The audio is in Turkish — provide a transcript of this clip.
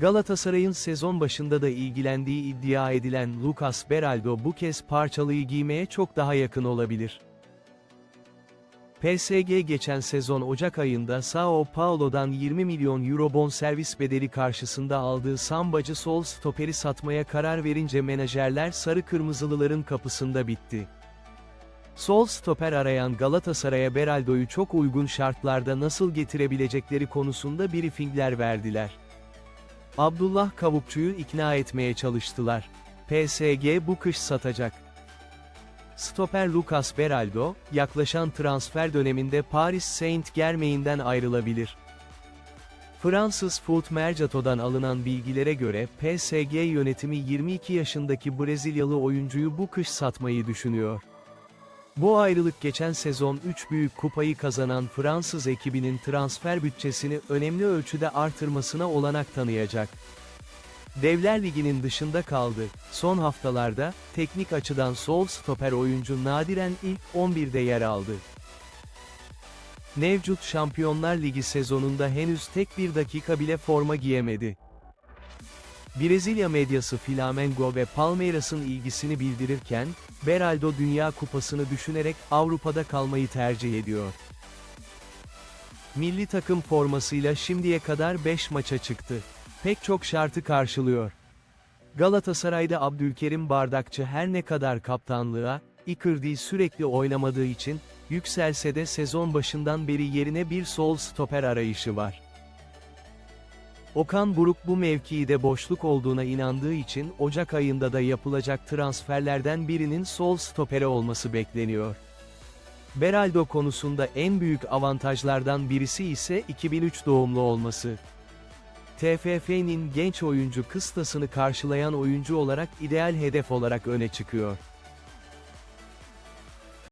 Galatasaray'ın sezon başında da ilgilendiği iddia edilen Lucas Beraldo bu kez parçalıyı giymeye çok daha yakın olabilir. PSG geçen sezon Ocak ayında Sao Paulo'dan 20 milyon euro bonservis bedeli karşısında aldığı sambacı sol stoperi satmaya karar verince menajerler sarı kırmızılıların kapısında bitti. Sol stoper arayan Galatasaray'a Beraldo'yu çok uygun şartlarda nasıl getirebilecekleri konusunda briefingler verdiler. Abdullah Kavukçu'yu ikna etmeye çalıştılar. PSG bu kış satacak. Stoper Lucas Beraldo, yaklaşan transfer döneminde Paris Saint-Germain'den ayrılabilir. Fransız Foot Mercato'dan alınan bilgilere göre PSG yönetimi 22 yaşındaki Brezilyalı oyuncuyu bu kış satmayı düşünüyor. Bu ayrılık geçen sezon 3 büyük kupayı kazanan Fransız ekibinin transfer bütçesini önemli ölçüde artırmasına olanak tanıyacak. Devler Ligi'nin dışında kaldı. Son haftalarda, teknik açıdan sol stoper oyuncu nadiren ilk 11'de yer aldı. Mevcut Şampiyonlar Ligi sezonunda henüz tek bir dakika bile forma giyemedi. Brezilya medyası Flamengo ve Palmeiras'ın ilgisini bildirirken, Beraldo Dünya Kupası'nı düşünerek Avrupa'da kalmayı tercih ediyor. Milli takım formasıyla şimdiye kadar 5 maça çıktı. Pek çok şartı karşılıyor. Galatasaray'da Abdülkerim Bardakçı her ne kadar kaptanlığa, Icardi sürekli oynamadığı için, yükselse de sezon başından beri yerine bir sol stoper arayışı var. Okan Buruk bu mevkide boşluk olduğuna inandığı için Ocak ayında da yapılacak transferlerden birinin sol stopere olması bekleniyor. Beraldo konusunda en büyük avantajlardan birisi ise 2003 doğumlu olması. TFF'nin genç oyuncu kıstasını karşılayan oyuncu olarak ideal hedef olarak öne çıkıyor.